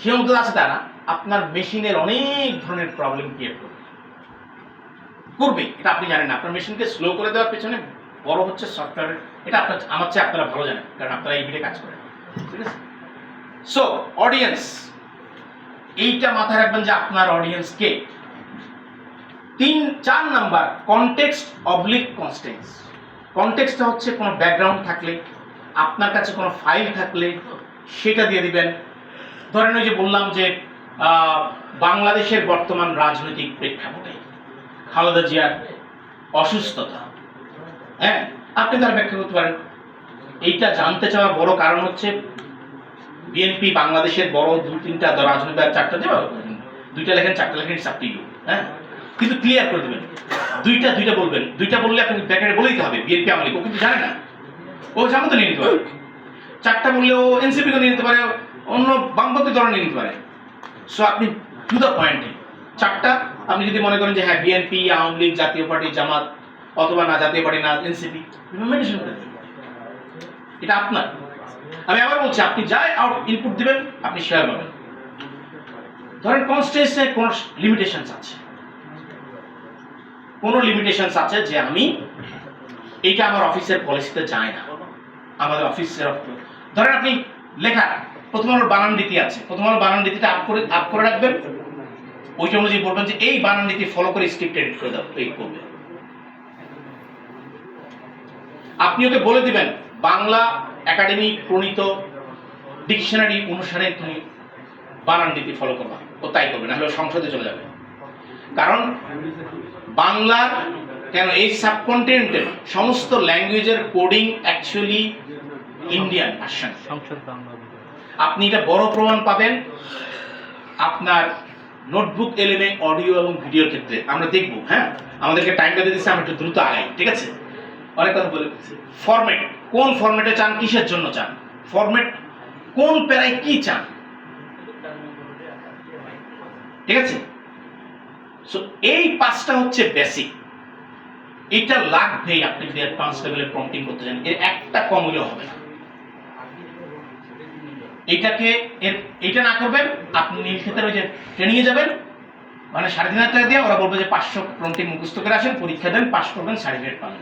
সীমাবদ্ধতা আছে তা না, আপনার মেশিনের অনেক ধরনের প্রবলেম ক্রিয়েট করবে। করবে, এটা আপনি জানেন আপনার মেশিনকে স্লো করে দেওয়ার পেছনে বড় হচ্ছে সফটওয়্যার এটা আপনার, আমার চেয়ে আপনারা ভালো জানেন, কারণ আপনারা এই বিটে কাজ করেন। ঠিক আছে? সো অডিয়েন্স এইটা মাথায় রাখবেন যে আপনার অডিয়েন্স কে? তিন, চার নাম্বার কনটেক্সট অবলিক কনস্টেন্স কনটেক্সটটা হচ্ছে কোনো ব্যাকগ্রাউন্ড থাকলে, আপনার কাছে কোনো ফাইল থাকলে, সেটা দিয়ে দিবেন। ধরেন ওই যে বললাম যে বাংলাদেশের বর্তমান রাজনৈতিক প্রেক্ষাপটে খালেদা জিয়ার অসুস্থতা হ্যাঁ আপনি তার ব্যাখ্যা করতে পারেন। এইটা জানতে চাওয়ার বড় কারণ হচ্ছে বিএনপি বাংলাদেশের বড় দু তিনটা রাজনৈতিক চারটা দেবে দুইটা লেখেন, চারটা লেখেন ইটস আপ টু ইউ হ্যাঁ? কিন্তু ক্লিয়ার করে দেবেন। দুইটা দুইটা বলবেন। দুইটা বললে আপনি ব্যাকেটে বলে দিতে হবে বিএনপি আমলি। ও কিন্তু জানে না। ও জামাতে নিয়ে নিতে পারে। চারটা বললে ও এনসিপি কে নিয়ে নিতে পারে। অন্য বামপন্থী নিয়ে নিতে পারে সো আপনি টু দ্য পয়েন্টে চারটা, আপনি যদি মনে করেন যে হ্যাঁ বিএনপি আওয়ামী লীগ, জাতীয় পার্টি, জামাত, অথবা না, জাতীয় পার্টি, না এনসিপি এটা আপনার। আমি আবার বলছি, আপনি যাই আউট ইনপুট দিবেন, আপনি শেয়ার পাবেন। ধরেন কনস্টেন্সে কোনো লিমিটেশনস আছে। কোনো লিমিটেশনস আছে যে, আমি এইটা আমার অফিসের পলিসিতে যায় না। আমাদের অফিসের ধরেন, আপনি লেখা প্রথম আলোর বানান নীতি আছে। প্রথম আলোর বানান নীতিটা আপ করে আপ করে রাখবেন। ওইটা অনুযায়ী বলবেন যে এই বানান নীতি ফলো করে স্ক্রিপ্ট এডিট করে দাও, এই করবে। আপনি ওকে বলে দিবেন, বাংলা একাডেমি প্রণীত ডিকশনারি অনুসারে তুমি বানান নীতি ফলো করবা। ও তাই করবে না হলে সংসদে চলে যাবে। কারণ বাংলার কেন এই সাবকন্টিনেন্টের সমস্ত ল্যাঙ্গুয়েজের coding actually Indian version Sansad Bangla. আপনি এটা বড় প্রমাণ পাবেন। আপনার নোটবুক এলেমে অডিও এবং ভিডিওর ক্ষেত্রে আমরা দেখব হ্যাঁ? আমাদেরকে টাইমটা দিয়ে দিচ্ছে, আমরা একটু দ্রুত আগাই, ঠিক আছে? অনেক কথা বলে ফরম্যাট কোন ফরম্যাটে চান, কিসের জন্য চান? ফরম্যাট কোন প্যারায় কি চান? ঠিক আছে? সো এই পাঁচটা হচ্ছে বেসিক এটা লাগবেই আপনি যদি অ্যাডভান্স লেভেলে প্রম্পটিং করতে চান, এর একটা কম হলেও হবে না। এইটাকে এর এটা না করবেন আপনি নীল ক্ষেতের ওই যে ট্রেনিংয়ে যাবেন মানে সাড়ে তিন হাজার টাকা দিয়ে ওরা বলবে যে পাঁচশো প্রন্টিং মুখস্থ করে আসেন পরীক্ষা দেন পাস করবেন সার্টিফিকেট পাবেন।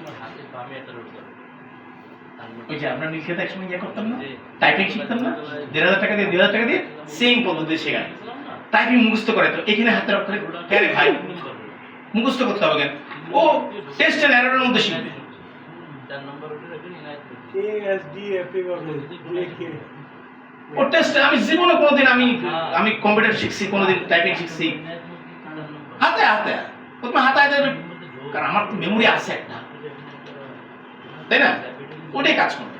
ওই যে আমরা একসময় ইয়ে করতাম না? টাইপিং শিখতাম না? দেড় হাজার টাকা দিয়ে দুই হাজার টাকা দিয়ে সেম পদ্ধতি শেখায়। টাইপিং মুখস্থ করে তো এখানে হাতের অক্ষরে হ্যাঁ ভাই মুখস্থ করতে হবে কেন? ও টেস্ট এন্ড এররের মধ্যে শিখবে। ও টেস্ট আমি জীবনে কোনোদিন আমি আমি কম্পিউটার শিখছি কোনোদিন টাইপিং শিখছি। হাতে হাতে। প্রথমে হাতে হাতে কারণ আমার তো মেমোরি আছে একটা। তাই না? ওটাই কাজ করবে।